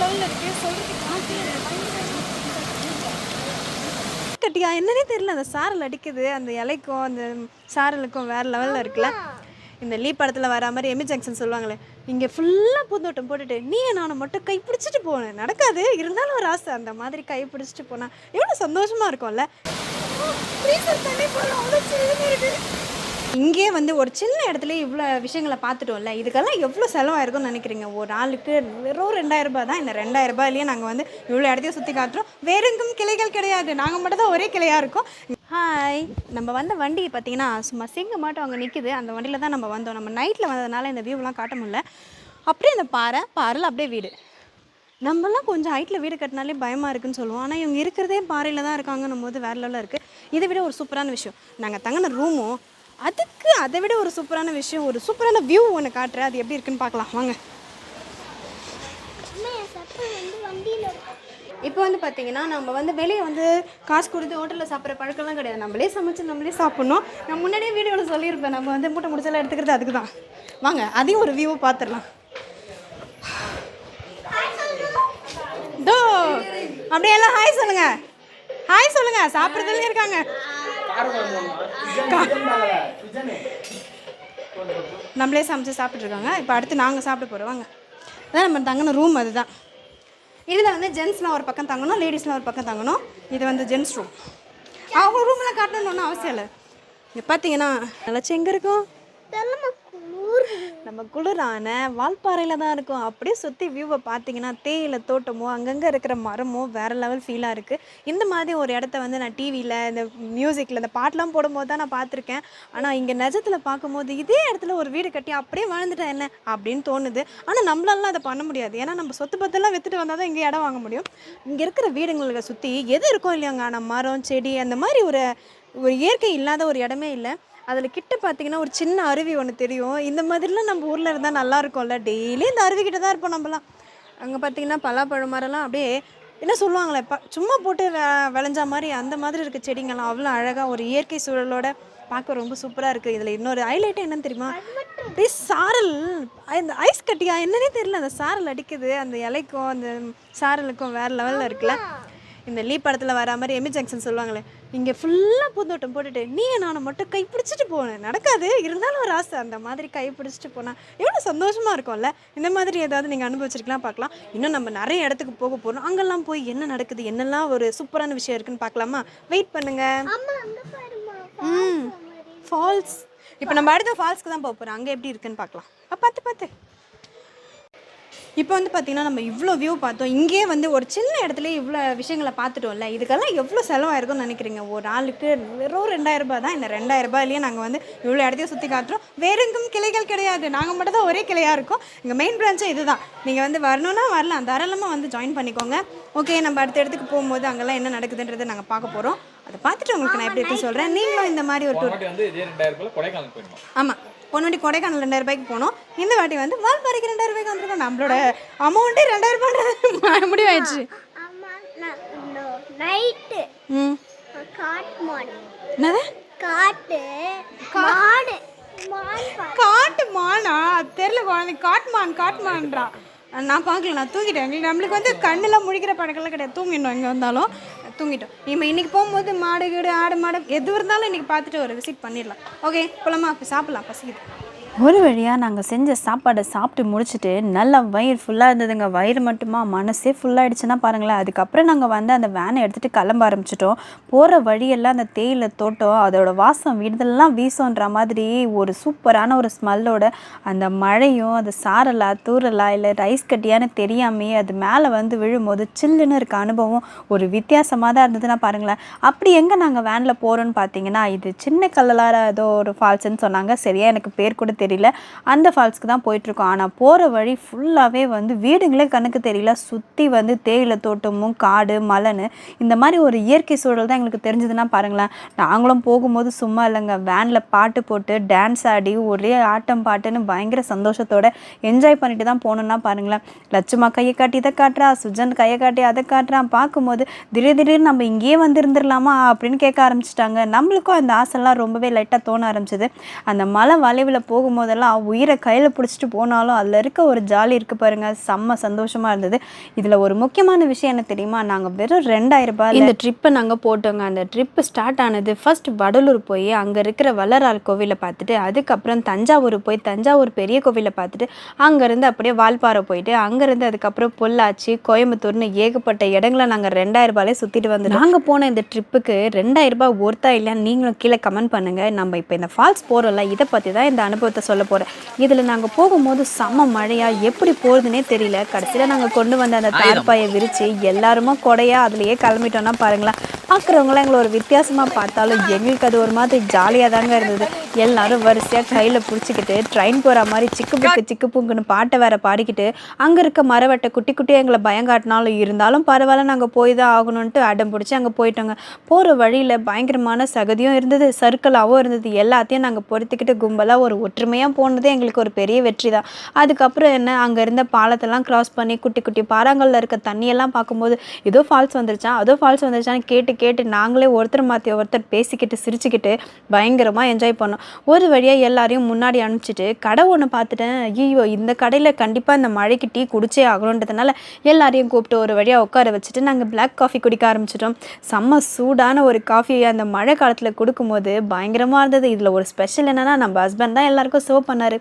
லெவலில் இருக்குது கட்டியா? என்னன்னே தெரியல. அந்த சாரல் அடிக்குது. அந்த இலைக்கும் அந்த சாரலுக்கும் வேற லெவலில் இருக்குல்ல? இந்த லீ படத்தில் வர மாதிரி எமி e. ஜங்ஷன் சொல்லுவாங்களே இங்கே ஃபுல்லாக பூந்தோட்டம் போட்டுட்டு நீ நானும் மட்டும் கை பிடிச்சிட்டு போனேன் நடக்காது. இருந்தாலும் ஒரு ஆசை. அந்த மாதிரி கை பிடிச்சிட்டு போனா எவ்வளோ சந்தோஷமா இருக்கும்ல? இங்கே வந்து ஒரு சின்ன இடத்துல இவ்வளோ விஷயங்களை பார்த்துட்டோம்ல இதுக்கெல்லாம் எவ்வளோ செலவாயிருக்கும்னு நினைக்கிறீங்க? ஒரு ஆளுக்கு வெறும் ரெண்டாயிரம் ரூபாய் தான் இந்த ரெண்டாயிரம் ரூபாயிலேயே நாங்கள் வந்து இவ்வளோ இடத்தையும் சுற்றி காட்டுறோம். வேறெங்கும் கிளைகள் கிடையாது நாங்கள் மட்டும் தான் ஒரே கிளையாக இருக்கோம். ஹாய் நம்ம வந்த வண்டி பார்த்தீங்கன்னா சும்மா சிங்க மாட்டோம் அங்கே நிற்குது அந்த வண்டியில் தான் நம்ம வந்தோம். நம்ம நைட்டில் வந்ததுனால இந்த வியூவெலாம் காட்ட முடியல. அப்படியே இந்த பாறை பாறையில் அப்படியே வீடு. நம்மலாம் கொஞ்சம் ஹைட்டில் வீடு கட்டினாலே பயமாக இருக்குன்னு சொல்லுவோம். ஆனால் இவங்க இருக்கிறதே பாறையில் தான் இருக்காங்கன்னும் போது வேறு லெவலில் இருக்குது இதை விட ஒரு சூப்பரான விஷயம். நாங்கள் தங்கின ரூமும் அதுக்கு அதை விட ஒரு சூப்பரான விஷயம் ஒரு சூப்பரான வியூ ஒன்று காட்டுறேன். அது எப்படி இருக்குன்னு பார்க்கலாம். வாங்க. இப்போ வந்து பார்த்தீங்கன்னா நம்ம வந்து வெளியே வந்து காசு கொடுத்து ஹோட்டலில் சாப்பிட்ற பழக்கம்லாம் கிடையாது. நம்மளே சமைச்சு நம்மளே சாப்பிட்ணும். நான் முன்னாடியே வீடியோவில் சொல்லியிருப்பேன். நம்ம வந்து மூட்டை முடிச்செல்லாம் எடுத்துக்கிறது அதுக்கு தான் வாங்க அதையும் ஒரு வியூவை பார்த்துடலாம் தோ அப்படியே எல்லாம் ஹாய் சொல்லுங்க. ஹாய் சொல்லுங்க. சாப்பிட்றதுல இருக்காங்க. நம்மளே சமைச்சு சாப்பிட்ருக்காங்க இப்போ அடுத்து நாங்கள் சாப்பிட போகிறோம் வாங்க. அதான் நம்ம தங்கின ரூம் அதுதான். இதில் வந்து ஜென்ஸ்லாம் ஒரு பக்கம் தங்கணும் லேடிஸ்லாம் ஒரு பக்கம் தங்கணும். இது வந்து ஜென்ஸ் ரூம் அவங்க ரூமில் காட்டணும்னு ஒன்றும் அவசியம் இல்லை. இங்கே பார்த்தீங்கன்னா நிலச்சி எங்கே இருக்கும்? நம்ம குளிரான வால்பாறையில் தான் இருக்கும். அப்படியே சுற்றி வியூவை பார்த்தீங்கன்னா தேயிலை தோட்டமோ அங்கங்கே இருக்கிற மரமோ வேறு லெவல் ஃபீலாக இருக்குது இந்த மாதிரி ஒரு இடத்த வந்து நான் டிவியில் இந்த மியூசிக்கில் இந்த பாட்டெலாம் போடும்போது தான் நான் பார்த்துருக்கேன். ஆனால் இங்கே நிஜத்தில் பார்க்கும்போது இதே இடத்துல ஒரு வீடு கட்டி அப்படியே வாழ்ந்துட்டேன் என்ன? அப்படின்னு தோணுது. ஆனால் நம்மளாலாம் அதை பண்ண முடியாது. ஏன்னா நம்ம சொத்து பத்தெல்லாம் விற்றுட்டு வந்தால் தான் இங்கே இடம் வாங்க முடியும். இங்கே இருக்கிற வீடுங்களை சுற்றி எது இருக்கோ இல்லையாங்க? ஆனால் மரம் செடி அந்த மாதிரி ஒரு ஒரு இயற்கை இல்லாத ஒரு இடமே இல்லை. அதில் கிட்ட பார்த்தீங்கன்னா ஒரு சின்ன அருவி ஒன்று தெரியும். இந்த மாதிரிலாம் நம்ம ஊரில் இருந்தால் நல்லா இருக்கும்ல. டெய்லி இந்த அருவி கிட்ட தான் இருப்போம் நம்மலாம். அங்கே பார்த்தீங்கன்னா பலாப்பழம் மரம்லாம் அப்படியே என்ன சொல்லுவாங்களே ப சும்மா போட்டு வெ விளைஞ்ச மாதிரி அந்த மாதிரி இருக்க செடிங்கெல்லாம் அவ்வளோ அழகாக ஒரு இயற்கை சூழலோட பார்க்க ரொம்ப சூப்பராக இருக்குது இதில் இன்னொரு ஹைலைட்டு என்னன்னு தெரியுமா? அப்படியே சாரல் இந்த ஐஸ் கட்டியா என்னன்னே தெரியல. அந்த சாரல் அடிக்குது. அந்த இலைக்கும் அந்த சாரலுக்கும் வேறு லெவலில் இருக்குல்ல. இந்த லீ படத்தில் வர மாதிரி எமி ஜங்ஷன் சொல்லுவாங்களே இங்கே ஃபுல்லாக பூந்தோட்டம் போட்டுட்டு நீ நானும் மட்டும் கை பிடிச்சிட்டு போனேன் நடக்காது இருந்தாலும் ஒரு ஆசை. அந்த மாதிரி கை பிடிச்சிட்டு போனால் எவ்வளோ சந்தோஷமாக இருக்கும்ல? இந்த மாதிரி ஏதாவது நீங்கள் அனுபவிச்சிருக்கலாம் பார்க்கலாம். இன்னும் நம்ம நிறைய இடத்துக்கு போக போகிறோம் அங்கெல்லாம் போய் என்ன நடக்குது? என்னெல்லாம் ஒரு சூப்பரான விஷயம் இருக்குன்னு பார்க்கலாமா? வெயிட் பண்ணுங்க. ம். ஃபால்ஸ் இப்போ நம்ம அடுத்த ஃபால்ஸ்க்கு தான் போக போகிறோம் அங்கே எப்படி இருக்குன்னு பார்க்கலாம். பார்த்து பார்த்து. இப்போ வந்து பார்த்திங்கன்னா நம்ம இவ்வளோ வியூ பார்த்தோம். இங்கே வந்து ஒரு சின்ன இடத்துல இவ்வளோ விஷயங்களை பார்த்துட்டோம்ல. இதுக்கெல்லாம் எவ்வளோ செலவாயிருக்கும்னு நினைக்கிறீங்க? ஒரு ஆளுக்கு வெறும் ரெண்டாயிரம் ரூபாய் தான். இந்த ரெண்டாயிரம் ரூபாயிலேயே நாங்கள் வந்து இவ்வளோ இடத்தையும் சுற்றி காட்டுறோம். வேற எங்கும் கிளைகள் கிடையாது. நாங்கள் மட்டும் தான் ஒரே கிளையாக இருக்கோம். எங்கள் மெயின் பிரான்ச்சும் இதுதான். நீங்கள் வந்து வரணும்னா வரலாம். தாராளமாக வந்து ஜாயின் பண்ணிக்கோங்க. ஓகே நம்ம அடுத்த இடத்துக்கு போகும்போது அங்கெல்லாம் என்ன நடக்குதுன்றதை நாங்கள் பார்க்க போகிறோம் அதை பார்த்துட்டு உங்களுக்கு நான் எப்படி இருக்குன்னு சொல்கிறேன் நீங்களும் இந்த மாதிரி ஒரு டூர் ஆமாம் போன வாட்டி கொடைக்கானல் ரெண்டாயிரம் ரூபாய்க்கு போனோம். இந்த வாட்டி வந்து வால்பாறைக்கு ரெண்டாயிரம் ரூபாய்க்கு வந்திருக்கோம். நம்மளோட அமௌண்ட்டே ரெண்டாயிரம் ரூபாய் முடிவாயிடுச்சு. நைட்டு ம். என்னது? காட்டு பா- காட்டு மானா? தெரில குழந்தை காட்மான் காட்மான்றா நான் பார்க்கல நான் தூங்கிட்டேன். எங்களுக்கு நம்மளுக்கு வந்து கண்ணில் முழிக்கிற பழக்கம்லாம் கிடையாது. தூங்கிடணும் இங்கே வந்தாலும். தூங்கிட்டோம். இப்போ இன்னைக்கு போகும்போது மாடு கீடு ஆடு மாடு எது இருந்தாலும் இன்னைக்கு பார்த்துட்டு ஒரு விசிட் பண்ணிடலாம். ஓகே போலாமா? அப்போ சாப்பிட்லாம் பசிக்குது. ஒரு வழியாக நாங்கள் செஞ்ச சாப்பாடை சாப்பிட்டு முடிச்சுட்டு நல்லா வயிறு ஃபுல்லாக இருந்ததுங்க. வயிறு மட்டுமா மனசே ஃபுல்லாகிடுச்சுன்னா பாருங்களேன். அதுக்கப்புறம் நாங்கள் வந்து அந்த வேனை எடுத்துகிட்டு கிளம்ப ஆரம்பிச்சிட்டோம். போகிற வழியெல்லாம் அந்த தேயிலை தோட்டம் அதோட வாசம் வீடுதெல்லாம் வீசுன்ற மாதிரி ஒரு சூப்பரான ஒரு ஸ்மெல்லோட அந்த மழையும் அது சாரலா தூரலா இல்லை ரைஸ் கட்டியான்னு தெரியாமையே அது மேலே வந்து விழும்போது சில்லுன்னு இருக்க அனுபவம் ஒரு வித்தியாசமாக தான் இருந்ததுன்னா பாருங்களேன். அப்படி எங்கே நாங்கள் வேனில் போகிறோன்னு பார்த்தீங்கன்னா இது சின்ன கல்லலார ஏதோ ஒரு ஃபால்ஸ்ன்னு சொன்னாங்க. சரியா எனக்கு பேர் கூட தெரியல. அந்த ஃபால்ஸ்க்கு தான் போயிட்டுருக்கோம். ஆனால் போகிற வழி ஃபுல்லாகவே வந்து வீடுங்களே கணக்கு தெரியல. சுற்றி வந்து தேயிலை தோட்டமும் காடு மலைன்னு. இந்த மாதிரி ஒரு இயற்கை சூழல் தான் எங்களுக்கு தெரிஞ்சதுன்னா பாருங்களேன். நாங்களும் போகும்போது சும்மா இல்லைங்க. வேனில் பாட்டு போட்டு டான்ஸ் ஆடி ஒரே ஆட்டம் பாட்டுன்னு பயங்கர சந்தோஷத்தோட என்ஜாய் பண்ணிட்டு தான் போனோம்னா பாருங்களேன். லட்சுமா கையை காட்டி இதை காட்டுறா சுஜன் கையை காட்டி அதை காட்டுறான். பார்க்கும்போது திடீர் திடீர்னு நம்ம இங்கேயே வந்திருந்துடலாமா அப்படின்னு கேட்க ஆரம்பிச்சிட்டாங்க. நம்மளுக்கும் அந்த ஆசைலாம் ரொம்பவே லைட்டாக தோண ஆரம்பிச்சது. அந்த மலை வளைவில் போகும் போகும்போதெல்லாம் உயிரை கையில் பிடிச்சிட்டு போனாலும் அதில் இருக்க ஒரு ஜாலி இருக்குது பாருங்கள் செம்ம சந்தோஷமாக இருந்தது. இதில் ஒரு முக்கியமான விஷயம் என்ன தெரியுமா? நாங்கள் வெறும் ரெண்டாயிரம் ரூபாய் இந்த ட்ரிப்பை நாங்கள் போட்டோங்க. அந்த ட்ரிப்பு ஸ்டார்ட் ஆனது ஃபர்ஸ்ட் வடலூர் போய் அங்கே இருக்கிற வள்ளலார் கோவிலை பார்த்துட்டு அதுக்கப்புறம் தஞ்சாவூர் போய் தஞ்சாவூர் பெரிய கோவிலை பார்த்துட்டு அங்கேருந்து அப்படியே வால்பாறை போயிட்டு அங்கேருந்து அதுக்கப்புறம் பொள்ளாச்சி கோயம்புத்தூர்னு ஏகப்பட்ட இடங்களை நாங்கள் ரெண்டாயிரம் ரூபாயிலே சுற்றிட்டு வந்து நாங்கள் போன இந்த ட்ரிப்புக்கு ரெண்டாயிரம் ரூபாய் ஒர்த்தா இல்லைன்னு நீங்களும் கீழே கமெண்ட் பண்ணுங்கள் நம்ம இப்போ இந்த ஃபால்ஸ் போகிறோம்ல இதை பற்றி தான் இந்த அனுபவத்தை சொல்ல போகிறேன் இதில் நாங்கள் போகும்போது செம்ம மழையாக எப்படி போகிறதுனே தெரியல. கடைசியில் நாங்கள் கொண்டு வந்த அந்த தார்பாயை விரித்து எல்லாருமா கொடையாக அதுலேயே கிளம்பிட்டோன்னா பாருங்களேன். பார்க்குறவங்களாம் எங்களை ஒரு வித்தியாசமாக பார்த்தாலும் எங்களுக்கு அது ஒரு மாதிரி ஜாலியாக தாங்க இருந்தது. எல்லாரும் வரிசையாக கையில் பிடிச்சிக்கிட்டு ட்ரெயின் போகிற மாதிரி சிக்கு புக்கு சிக்கு புங்குன்னு பாட்டை வேற பாடிக்கிட்டு அங்கே இருக்க மரவட்டை குட்டி குட்டியாக எங்களை பயங்காட்டினாலும் இருந்தாலும் பரவாயில்ல நாங்கள் போய் தான் ஆகணுன்ட்டு அடம் பிடிச்சி அங்கே போயிட்டோங்க. போகிற வழியில் பயங்கரமான சகதியும் இருந்தது சர்க்கிளாகவும் இருந்தது. எல்லாத்தையும் நாங்கள் பொறுத்துக்கிட்டு கும்பலாக ஒரு பொறுமையாக போனதே எங்களுக்கு ஒரு பெரிய வெற்றி தான் அதுக்கப்புறம் என்ன அங்கே இருந்த பாலத்தெல்லாம் கிராஸ் பண்ணி குட்டி குட்டி பாறாங்கல்ல இருக்க தண்ணியெல்லாம் பார்க்கும்போது ஏதோ ஃபால்ஸ் வந்துருச்சா? அதோ ஃபால்ஸ் வந்துருச்சான்னு கேட்டு கேட்டு நாங்களே ஒருத்தர் மாற்றி ஒருத்தர் பேசிக்கிட்டு சிரிச்சுக்கிட்டு பயங்கரமாக என்ஜாய் பண்ணோம். ஒரு வழியாக எல்லாரையும் முன்னாடி அனுப்பிச்சிட்டு கடை ஒன்று பார்த்துட்டேன். ஐயோ இந்த கடையில் கண்டிப்பாக இந்த மழைக்கு டீ குடிச்சே ஆகணுன்றதுனால எல்லாரையும் கூப்பிட்டு ஒரு வழியாக உட்கார வச்சுட்டு நாங்கள் பிளாக் காஃபி குடிக்க ஆரம்பிச்சிட்டோம். செம்ம சூடான ஒரு காஃபி அந்த மழை காலத்தில் கொடுக்கும்போது பயங்கரமாக இருந்தது. இதில் ஒரு ஸ்பெஷல் என்னென்னா நம்ம ஹஸ்பண்ட் தான் எல்லாருக்கும் சர்வ் பண்ணார்.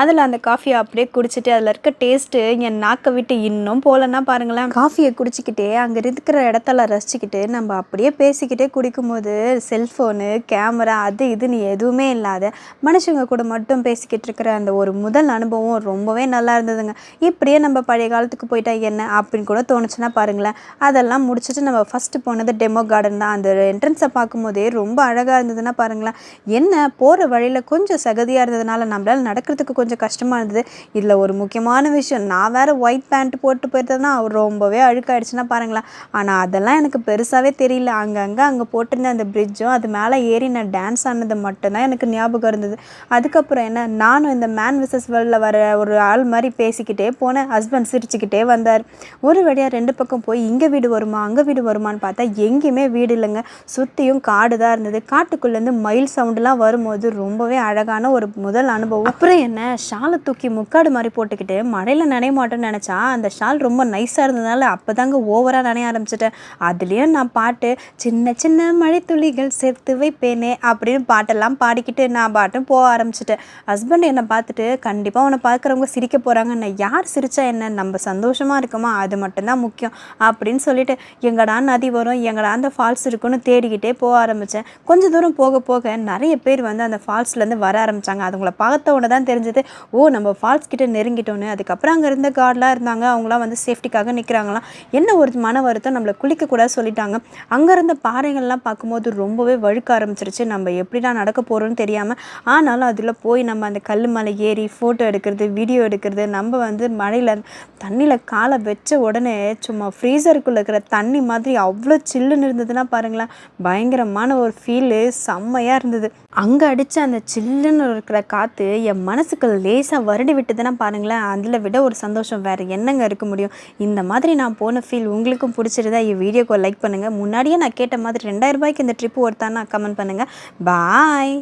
அதில் அந்த காஃபியை அப்படியே குடிச்சிட்டு அதில் இருக்க டேஸ்ட்டு என் நாக்கை விட்டு இன்னும் போகலன்னா பாருங்களேன். காஃபியை குடிச்சிக்கிட்டே அங்கே இருக்கிற இடத்தெல்லாம் ரசிச்சுக்கிட்டு நம்ம அப்படியே பேசிக்கிட்டே குடிக்கும்போது செல்ஃபோனு கேமரா அது இதுன்னு எதுவுமே இல்லாத மனுஷங்க கூட மட்டும் பேசிக்கிட்டு இருக்கிற அந்த ஒரு முதல் அனுபவம் ரொம்பவே நல்லா இருந்ததுங்க. இப்படியே நம்ம பழைய காலத்துக்கு போயிட்டா என்ன அப்படின்னு கூட தோணுச்சுன்னா பாருங்களேன். அதெல்லாம் முடிச்சுட்டு நம்ம ஃபஸ்ட்டு போனது டெமோ கார்டன் தான். அந்த என்ட்ரன்ஸை பார்க்கும்போதே ரொம்ப அழகாக இருந்ததுன்னா பாருங்களேன். என்ன போகிற வழியில் கொஞ்சம் சகதியாக இருந்ததுனால நம்மளால் நடக்கிறதுக்கு கொஞ்சம் கஷ்டமாக இருந்தது. இதில் ஒரு முக்கியமான விஷயம் நான் வேறு ஒயிட் பேண்ட் போட்டு போயிருந்தேன்னா ரொம்பவே அழுக்காயிடுச்சுன்னா பாருங்களேன். ஆனால் அதெல்லாம் எனக்கு பெருசாகவே தெரியல. அங்கங்கே அங்கே போட்டிருந்த அந்த பிரிட்ஜும் அது மேலே ஏறி நான் டான்ஸ் ஆனது மட்டும்தான் எனக்கு ஞாபகம் இருந்தது. அதுக்கப்புறம் என்ன நானும் இந்த மேன் விசஸ் வேர்ல்டில் வர ஒரு ஆள் மாதிரி பேசிக்கிட்டே போனேன். ஹஸ்பண்ட் சிரிச்சுக்கிட்டே வந்தார். ஒரு வழியாக ரெண்டு பக்கம் போய் இங்கே வீடு வருமா? அங்கே வீடு வருமான்னு பார்த்தா எங்கேயுமே வீடு இல்லைங்க. சுற்றியும் காடு தான் இருந்தது. காட்டுக்குள்ளேருந்து மயில் சவுண்டுலாம் வரும்போது ரொம்பவே அழகான ஒரு முதல் அனுபவம். அப்புறம் என்ன? ஷாலை தூக்கி முக்காடு மாதிரி போட்டுக்கிட்டு மழையில் நனைய மாட்டோம்னு நினச்சா அந்த ஷால் ரொம்ப நைஸாக இருந்ததுனால அப்போ தாங்க ஓவராக நனைய ஆரம்பிச்சிட்டேன். அதுலேயும் நான் பாட்டு சின்ன சின்ன மழை துளிகள் சேர்த்து வைப்பேனே அப்படின்னு பாட்டெல்லாம் பாடிக்கிட்டு நான் பாட்டும் போக ஆரம்பிச்சிட்டேன். ஹஸ்பண்ட் என்னை பார்த்துட்டு கண்டிப்பாக உன்னை பார்க்குறவங்க சிரிக்க போகிறாங்க நான் யார் சிரிச்சா என்ன? நம்ம சந்தோஷமாக இருக்குமா? அது மட்டும்தான் முக்கியம் அப்படின்னு சொல்லிட்டு எங்கடா நதி வரும்? எங்கடா அந்த ஃபால்ஸ் இருக்குன்னு தேடிக்கிட்டே போக ஆரம்பித்தேன் கொஞ்சம் தூரம் போக போக நிறைய பேர் வந்து அந்த ஃபால்ஸ்லேருந்து வர ஆரம்பித்தாங்க அதுங்களை பார்த்த உடனே தான் தெரிஞ்சது ஓ நம்ம ஃபால்ஸ் கிட்ட நெருங்கிட்டோன்னு. அதுக்கப்புறம் அங்கே இருந்த கார்டெலாம் இருந்தாங்க அவங்களாம் வந்து சேஃப்டிக்காக நிற்கிறாங்களாம் என்ன ஒரு மன வருத்தம் நம்மளை குளிக்கக்கூடாது சொல்லிட்டாங்க. அங்கே இருந்த பாறைகள்லாம் பார்க்கும்போது ரொம்பவே வழுக்க ஆரம்பிச்சிருச்சு. நம்ம எப்படிலாம் நடக்க போகிறோம்னு தெரியாமல் ஆனாலும் அதில் போய் நம்ம அந்த கல் மலை ஏறி ஃபோட்டோ எடுக்கிறது வீடியோ எடுக்கிறது நம்ம வந்து மழையில் தண்ணியில் காலை வச்ச உடனே சும்மா ஃப்ரீசருக்குள்ளே இருக்கிற தண்ணி மாதிரி அவ்வளோ சில்லுன்னு இருந்ததுன்னா பாருங்களேன் பயங்கரமான ஒரு ஃபீலு செம்மையாக இருந்தது. அங்கே அடித்த அந்த சில்லுன்னு இருக்கிற கா பார்த்து என் மனசுக்கு லேசாக வருடி விட்டுதுன்னா பாருங்களேன் அதில் விட ஒரு சந்தோஷம் வேறு என்னங்க இருக்க முடியும்? இந்த மாதிரி நான் போன ஃபீல் உங்களுக்கும் பிடிச்சிருந்தா என் வீடியோக்கு லைக் பண்ணுங்கள் முன்னாடியே நான் கேட்ட மாதிரி ரெண்டாயிரம் ரூபாய்க்கு இந்த ட்ரிப் ஒருத்தானா கமெண்ட் பண்ணுங்கள் பாய்